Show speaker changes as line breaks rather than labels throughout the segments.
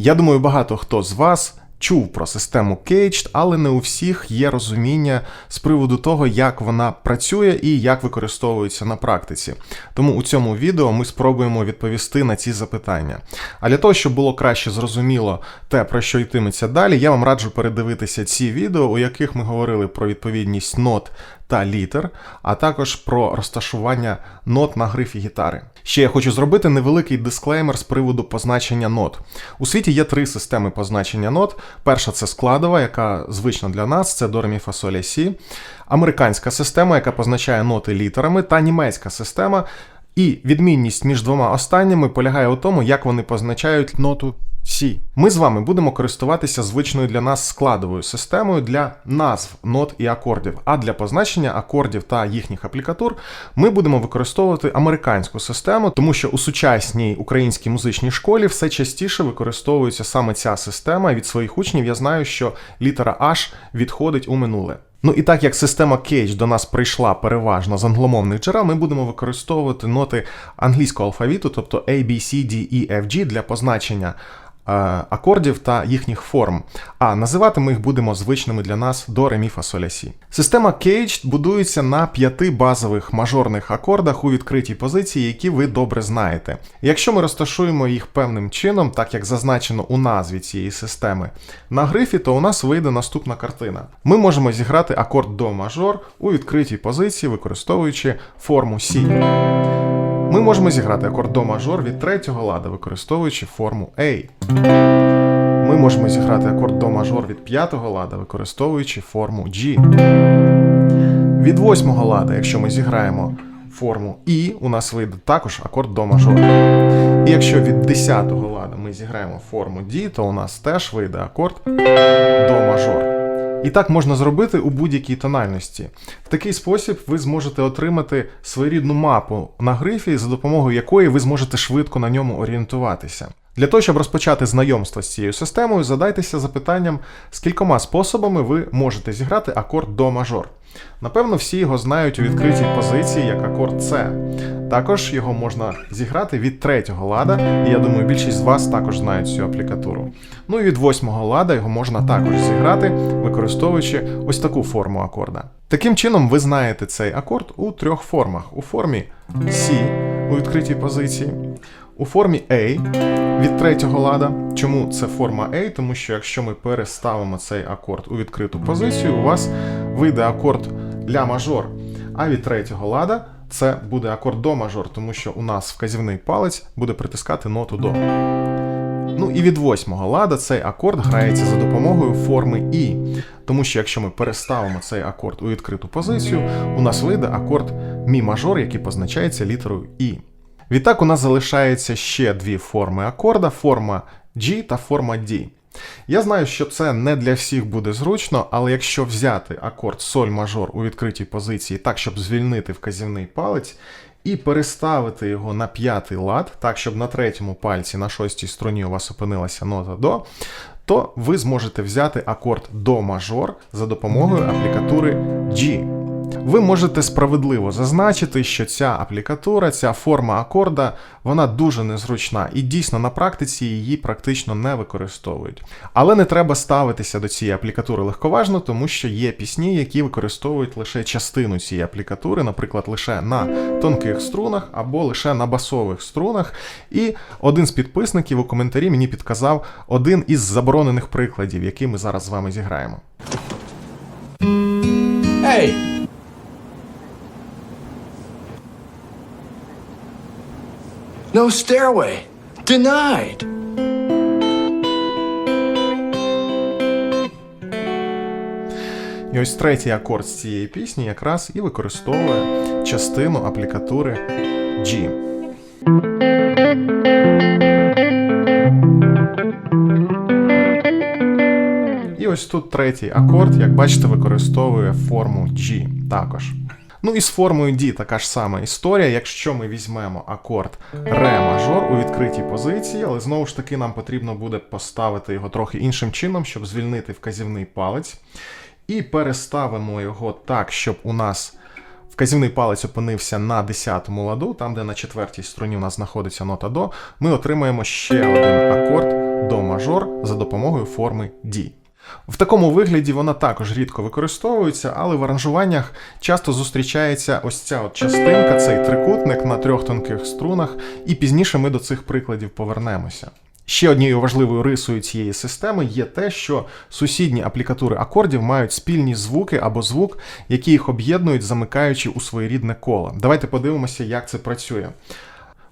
Я думаю, багато хто з вас чув про систему Caged, але не у всіх є розуміння з приводу того, як вона працює і як використовується на практиці. Тому у цьому відео ми спробуємо відповісти на ці запитання. А для того, щоб було краще зрозуміло те, про що йтиметься далі, я вам раджу передивитися ці відео, у яких ми говорили про відповідність нот та літер, а також про розташування нот на грифі гітари. Ще я хочу зробити невеликий дисклеймер з приводу позначення нот. У світі є три системи позначення нот. Перша це складова, яка звична для нас, це до ре, фа, соль, сі. Американська система, яка позначає ноти літерами, та німецька система. І відмінність між двома останніми полягає у тому, як вони позначають ноту Сі. Ми з вами будемо користуватися звичною для нас складовою системою для назв нот і акордів. А для позначення акордів та їхніх аплікатур ми будемо використовувати американську систему, тому що у сучасній українській музичній школі все частіше використовується саме ця система. Від своїх учнів я знаю, що літера H відходить у минуле. Ну і так як система Cage до нас прийшла переважно з англомовних джерел, ми будемо використовувати ноти англійського алфавіту, тобто A, B, C, D, E, F, G для позначення акордів та їхніх форм. А називати ми їх будемо звичними для нас до ре, мі, фа, соль, ля, сі. Система Cage будується на п'яти базових мажорних акордах у відкритій позиції, які ви добре знаєте. Якщо ми розташуємо їх певним чином, так як зазначено у назві цієї системи, на грифі, то у нас вийде наступна картина. Ми можемо зіграти акорд до мажор у відкритій позиції, використовуючи форму Сі. Ми можемо зіграти акорд до мажор від третього лада, використовуючи форму A. Ми можемо зіграти акорд до мажор від п'ятого лада, використовуючи форму G. Від восьмого лада, якщо ми зіграємо форму І, у нас вийде також акорд до мажор. І якщо від 10-го лада ми зіграємо форму D, то у нас теж вийде акорд до мажор. І так можна зробити у будь-якій тональності. В такий спосіб ви зможете отримати своєрідну мапу на грифі, за допомогою якої ви зможете швидко на ньому орієнтуватися. Для того, щоб розпочати знайомство з цією системою, задайтеся запитанням, з кількома способами ви можете зіграти акорд до мажор. Напевно, всі його знають у відкритій позиції як акорд С. Також його можна зіграти від третього лада, і я думаю, більшість з вас також знають цю аплікатуру. Ну і від восьмого лада його можна також зіграти, використовуючи ось таку форму акорда. Таким чином, ви знаєте цей акорд у трьох формах: у формі C у відкритій позиції, у формі A від третього лада. Чому це форма A? Тому що якщо ми переставимо цей акорд у відкриту позицію, у вас вийде акорд ля мажор. А від третього лада це буде акорд до мажор, тому що у нас вказівний палець буде притискати ноту до. Ну і від восьмого лада цей акорд грається за допомогою форми І. Тому що якщо ми переставимо цей акорд у відкриту позицію, у нас вийде акорд мі мажор, який позначається літерою І. Відтак у нас залишається ще дві форми акорда: форма G та форма D. Я знаю, що це не для всіх буде зручно, але якщо взяти акорд соль мажор у відкритій позиції так, щоб звільнити вказівний палець, і переставити його на п'ятий лад, так, щоб на третьому пальці на шостій струні у вас опинилася нота до, то ви зможете взяти акорд до мажор за допомогою аплікатури G. Ви можете справедливо зазначити, що ця аплікатура, ця форма акорда, вона дуже незручна і дійсно на практиці її практично не використовують. Але не треба ставитися до цієї аплікатури легковажно, тому що є пісні, які використовують лише частину цієї аплікатури, наприклад, лише на тонких струнах або лише на басових струнах. І один з підписників у коментарі мені підказав один із заборонених прикладів, який ми зараз з вами зіграємо.
Hey! No stairway. Denied.
І ось третій акорд з цієї пісні якраз і використовує частину аплікатури G. І ось тут третій акорд, як бачите, використовує форму G також. Ну і з формою D така ж сама історія. Якщо ми візьмемо акорд ре мажор у відкритій позиції, але знову ж таки нам потрібно буде поставити його трохи іншим чином, щоб звільнити вказівний палець. І переставимо його так, щоб у нас вказівний палець опинився на 10-му ладу, там, де на четвертій струні у нас знаходиться нота до, ми отримаємо ще один акорд до мажор за допомогою форми D. В такому вигляді вона також рідко використовується, але в аранжуваннях часто зустрічається ось ця от частинка, цей трикутник на трьох тонких струнах, і пізніше ми до цих прикладів повернемося. Ще однією важливою рисою цієї системи є те, що сусідні аплікатури акордів мають спільні звуки або звук, які їх об'єднують, замикаючи у своєрідне коло. Давайте подивимося, як це працює.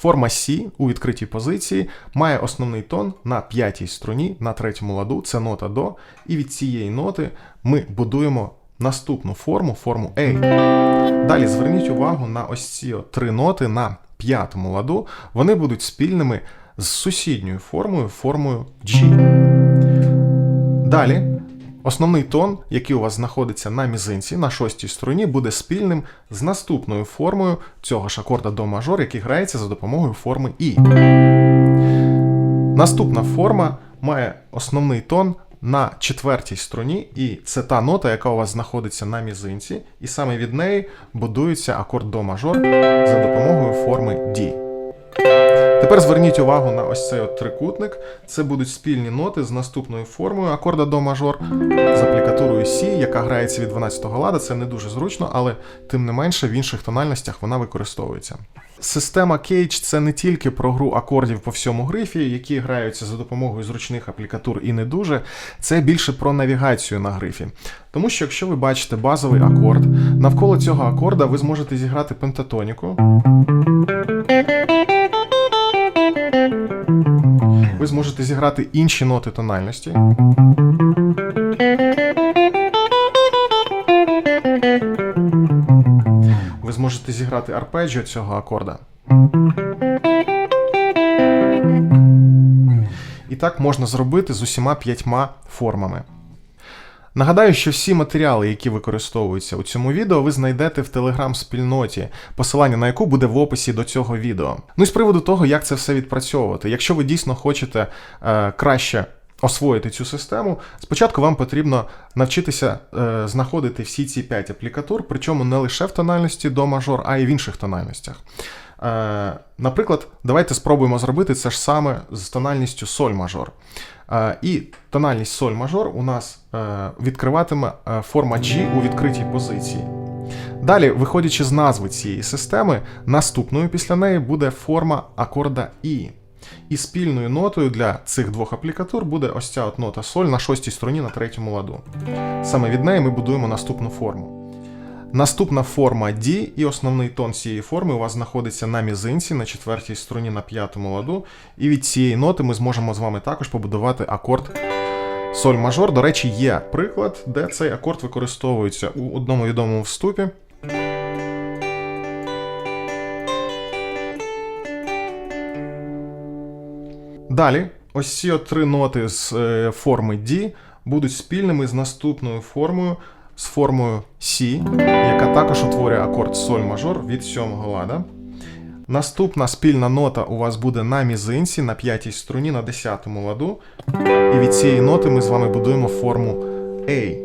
Форма С у відкритій позиції має основний тон на п'ятій струні на третьому ладу, це нота до, і від цієї ноти ми будуємо наступну форму, форму A. Далі зверніть увагу на ось ці три ноти на п'ятому ладу. Вони будуть спільними з сусідньою формою, формою G. Далі основний тон, який у вас знаходиться на мізинці, на шостій струні, буде спільним з наступною формою цього ж акорда до мажор, який грається за допомогою форми І. Наступна форма має основний тон на четвертій струні, і це та нота, яка у вас знаходиться на мізинці, і саме від неї будується акорд до мажор за допомогою форми D. Тепер зверніть увагу на ось цей от трикутник. Це будуть спільні ноти з наступною формою акорда до мажор з аплікатурою Сі, яка грається від 12-го лада. Це не дуже зручно, але тим не менше в інших тональностях вона використовується. Система Cage це не тільки про гру акордів по всьому грифі, які граються за допомогою зручних аплікатур і не дуже. Це більше про навігацію на грифі. Тому що якщо ви бачите базовий акорд, навколо цього акорда ви зможете зіграти пентатоніку. Ви зможете зіграти інші ноти тональності. Ви зможете зіграти арпеджіо цього акорда. І так можна зробити з усіма п'ятьма формами. Нагадаю, що всі матеріали, які використовуються у цьому відео, ви знайдете в телеграм-спільноті, посилання на яку буде в описі до цього відео. Ну і з приводу того, як це все відпрацьовувати. Якщо ви дійсно хочете е, краще освоїти цю систему, спочатку вам потрібно навчитися е, знаходити всі ці 5 аплікатур, причому не лише в тональності до мажор, а й в інших тональностях. Е, наприклад, давайте спробуємо зробити це ж саме з тональністю соль мажор. І тональність соль мажор у нас е, відкриватиме е, форма G у відкритій позиції. Далі, виходячи з назви цієї системи, наступною після неї буде форма акорда І. І спільною нотою для цих двох аплікатур буде ось ця от нота соль на шостій струні на третьому ладу. Саме від неї ми будуємо наступну форму. Наступна форма D і основний тон цієї форми у вас знаходиться на мізинці на четвертій струні на п'ятому ладу. І від цієї ноти ми зможемо з вами також побудувати акорд соль мажор. До речі, є приклад, де цей акорд використовується у одному відомому вступі. Далі, ось ці три ноти з е, форми D будуть спільними з наступною формою, з формою С, яка також утворює акорд соль мажор від сьомого лада. Наступна спільна нота у вас буде на мізинці, на п'ятій струні, на десятому ладу. І від цієї ноти ми з вами будуємо форму A.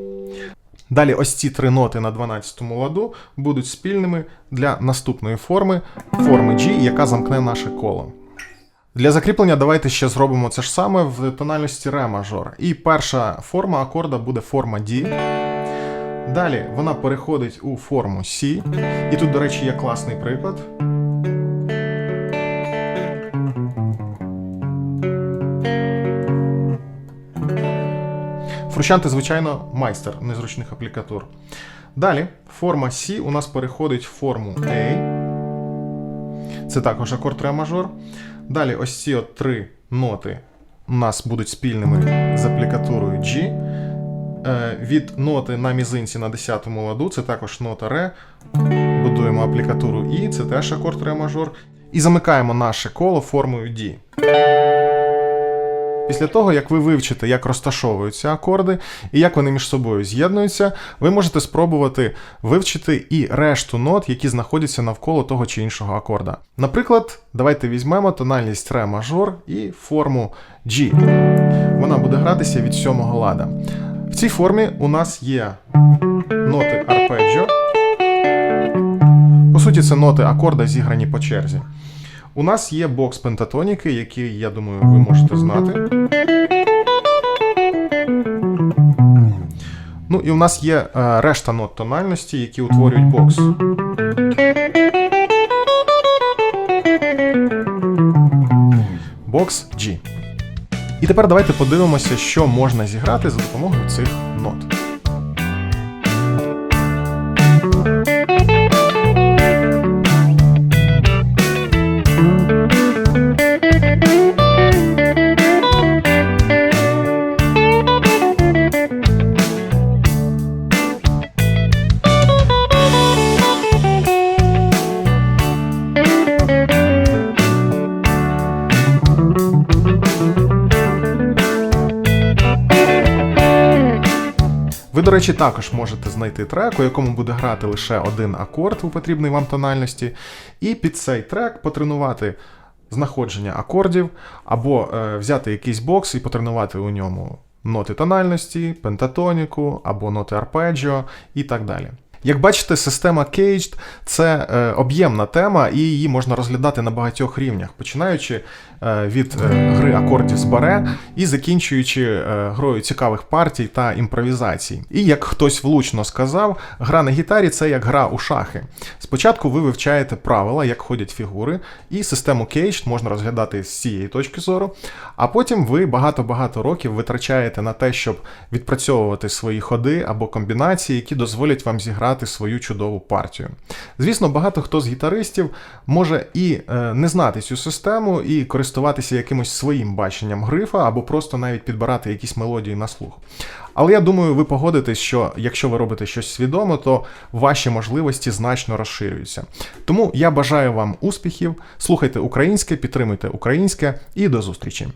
Далі ось ці три ноти на 12 ладу будуть спільними для наступної форми, форми G, яка замкне наше коло. Для закріплення давайте ще зробимо це ж саме в тональності ре мажор. І перша форма акорда буде форма D. Далі вона переходить у форму С. І тут, до речі, є класний приклад. Фрущанти, звичайно, майстер незручних аплікатур. Далі форма С у нас переходить в форму A. Це також акорд ре мажор. Далі ось ці от три ноти у нас будуть спільними з аплікатурою G. Е, Від ноти на мізинці на 10 ладу, це також нота ре. Будуємо аплікатуру І, це теж акорд ре мажор. І замикаємо наше коло формою D. Після того, як ви вивчите, як розташовуються акорди і як вони між собою з'єднуються, ви можете спробувати вивчити і решту нот, які знаходяться навколо того чи іншого акорда. Наприклад, давайте візьмемо тональність ре мажор і форму G. Вона буде гратися від сьомого лада. В цій формі у нас є ноти арпеджіо. По суті, це ноти акорда зіграні по черзі. У нас є бокс пентатоніки, який, я думаю, ви можете знати. Ну і у нас є е, решта нот тональності, які утворюють бокс. Бокс G. І тепер давайте подивимося, що можна зіграти за допомогою цих речі, також можете знайти трек, у якому буде грати лише один акорд у потрібній вам тональності, і під цей трек потренувати знаходження акордів, або е, взяти якийсь бокс і потренувати у ньому ноти тональності, пентатоніку, або ноти арпеджіо і так далі. Як бачите, система Caged – це е, об'ємна тема, і її можна розглядати на багатьох рівнях, починаючи е, від е, гри акордів з баре і закінчуючи е, грою цікавих партій та імпровізацій. І як хтось влучно сказав, гра на гітарі це як гра у шахи. Спочатку ви вивчаєте правила, як ходять фігури, і систему Caged можна розглядати з цієї точки зору, а потім ви багато-багато років витрачаєте на те, щоб відпрацьовувати свої ходи або комбінації, які дозволять вам зіграти свою чудову партію. Звісно, багато хто з гітаристів може і е, не знати цю систему, і користуватися якимось своїм баченням грифа, або просто навіть підбирати якісь мелодії на слух. Але я думаю, ви погодитесь, що якщо ви робите щось свідомо, то ваші можливості значно розширюються. Тому я бажаю вам успіхів, слухайте українське, підтримуйте українське і до зустрічі!